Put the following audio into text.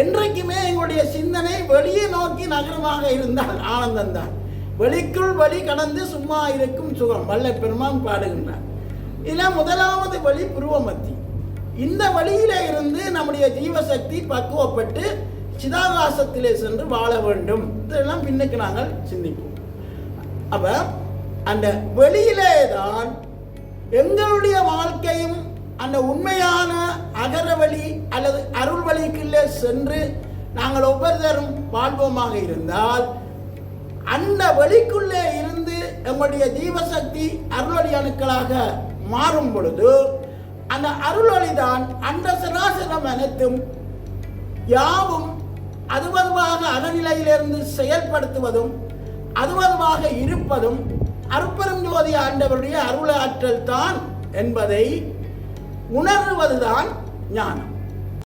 என்றைக்குமே எங்களுடைய சிந்தனை வெளியே நோக்கி நகரமாக இருந்தால் ஆனந்தந்தான் வெளிக்குள் வழி கடந்து சும்மா இருக்கும் சுகம் வல்ல பெருமான் பாடுகின்றார். இதில் முதலாவது வழி புருவமத்தி. இந்த வழியில இருந்து நம்முடைய ஜீவசக்தி பக்குவப்பட்டு சிதாகாசத்திலே சென்று வாழ வேண்டும். இதெல்லாம் பின்னுக்கு நாங்கள் சிந்திப்போம். அப்ப அந்த வெளியிலே தான் எங்களுடைய வாழ்க்கையும் அந்த உண்மையான அகர வழி அல்லது அருள் வழிக்குள்ளே சென்று நாங்கள் ஒவ்வொருத்தரும் வாழ்வோமாக இருந்தால் அந்த வழிக்குள்ளே இருந்து எங்களுடைய ஜீவசக்தி அருளொளி அணுக்களாக மாறும் பொழுது அந்த அருளொளி தான் அந்த சராசரம் அனைத்தும் யாவும் அதுவதுவாக அகநிலையிலிருந்து செயல்படுத்துவதும் அதுவதுவாக இருப்பதும் அருப்பெரும் ஜோதி ஆண்டவருடைய அருளாற்றல் தான் என்பதை உணர்வதுதான் ஞானம்.